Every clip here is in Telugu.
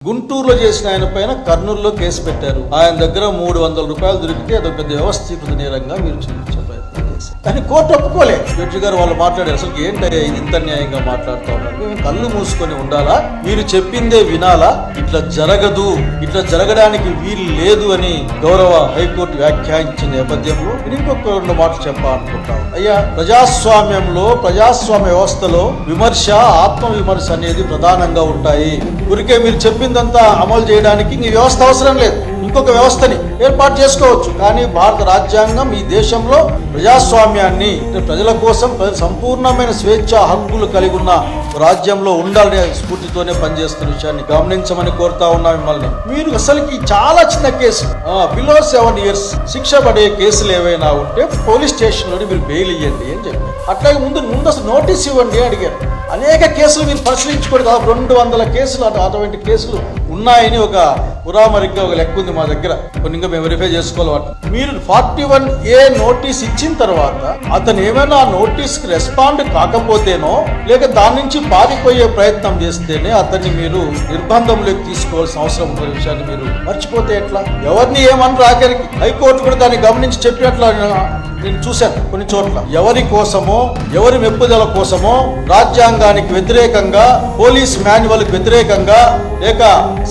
గుంటూరులో చేసిన ఆయన పైన కర్నూలులో కేసు పెట్టారు. ఆయన దగ్గర మూడు వందల రూపాయలు దొరికితే అదొక పెద్ద వ్యవస్థీకృత నేరంగా మీరు చూపించారు చేశారు కానీ కోర్టు ఒప్పుకోలే. జడ్జి గారు వాళ్ళు మాట్లాడారు అసలు ఏంటయ్యా ఇది ఇంత న్యాయంగా మాట్లాడుతూ ఉన్నారు? మేము కళ్ళు మూసుకొని ఉండాలా? మీరు చెప్పిందే వినాలా? ఇట్లా జరగదు ఇట్లా జరగడానికి వీలు లేదు అని గౌరవ హైకోర్టు వ్యాఖ్యానించిన నేపథ్యంలో ఇంకొక రెండు మాటలు చెప్పాలనుకుంటాను అయ్యా ప్రజాస్వామ్యంలో ప్రజాస్వామ్య వ్యవస్థలో విమర్శ ఆత్మ విమర్శ అనేది ప్రధానంగా ఉంటాయి. ఊరికే మీరు చెప్పిందంతా అమలు చేయడానికి ఈ వ్యవస్థ అవసరం లేదు. ఇంకొక వ్యవస్థని ఏర్పాటు చేసుకోవచ్చు. కానీ భారత రాజ్యాంగం ఈ దేశంలో ప్రజాస్వామ్యాన్ని ప్రజల కోసం సంపూర్ణమైన స్వేచ్ఛ హక్కులు కలిగి ఉన్న రాజ్యంలో ఉండాలనే స్ఫూర్తితోనే పనిచేస్తున్న విషయాన్ని గమనించమని కోరుతా ఉన్నా మిమ్మల్ని. మీరు అసలుకి చాలా చిన్న కేసు బిలో సెవెన్ ఇయర్స్ శిక్ష పడే కేసులు ఏవైనా ఉంటే పోలీస్ స్టేషన్లోని మీరు బెయిల్ ఇవ్వండి అని చెప్పి అట్లాగే ముందు ముందు అసలు నోటీస్ ఇవ్వండి అడిగారు. అనేక కేసులు మీరు పరిశీలించుకోండి. రెండు వందల కేసులు అటు అటువంటి కేసులు ఉన్నాయని ఒక పురామరిగ్గా ఒక లెక్క ఉంది మా దగ్గర. కొన్ని ఇంకా మేము వెరిఫై చేసుకోవాలి మీరు ఫార్టీ వన్ ఏ నోటీస్ ఇచ్చిన తర్వాత అతను ఏమైనా ఆ నోటీస్కి రెస్పాండ్ కాకపోతేనో లేక దాని నుంచి పారిపోయే ప్రయత్నం చేస్తేనే అతన్ని మీరు నిర్బంధంలోకి తీసుకోవాల్సిన అవసరం ఉన్న విషయాన్ని మీరు మర్చిపోతే ఎట్లా? ఎవరిని ఏమని రాకరికి హైకోర్టు కూడా దాన్ని గమనించి చెప్పినట్లు నేను చూశాను కొన్ని చోట్ల. ఎవరి కోసమో ఎవరి మెప్పుదల కోసమో రాజ్యాంగానికి వ్యతిరేకంగా పోలీస్ మాన్యువల్కి వ్యతిరేకంగా లేక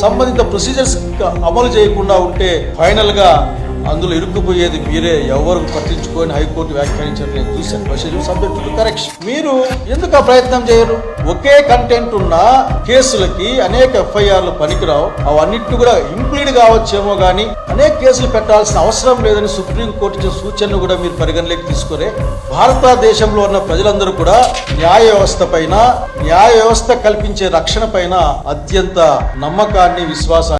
సంబంధిత ప్రొసీజర్స్ అమలు చేయకుండా ఉంటే ఫైనల్గా అందులో ఇరుక్కుపోయేది మీరే. ఎవరు పట్టించుకొని హైకోర్టు వ్యాఖ్యానించారు నేను చూశాను. Procedure subject to correction. మీరు ఎందుకు ఆ ప్రయత్నం చేయరు? ఒకే కంటెంట్ ఉన్న కేసులకి అనేక ఎఫ్ఐఆర్లు పనికిరావు. అవన్నిటి కూడా ఇంప్లీడ్ కావచ్చేమో కానీ అనేక కేసులు పెట్టాల్సిన అవసరం లేదని సుప్రీంకోర్టు ఇచ్చిన సూచనను కూడా మీరు పరిగణలోకి తీసుకురే. భారతదేశంలో ఉన్న ప్రజలందరూ కూడా న్యాయ వ్యవస్థ పైన న్యాయ వ్యవస్థ కల్పించే రక్షణ పైన అత్యంత నమ్మకాన్ని విశ్వాసాన్ని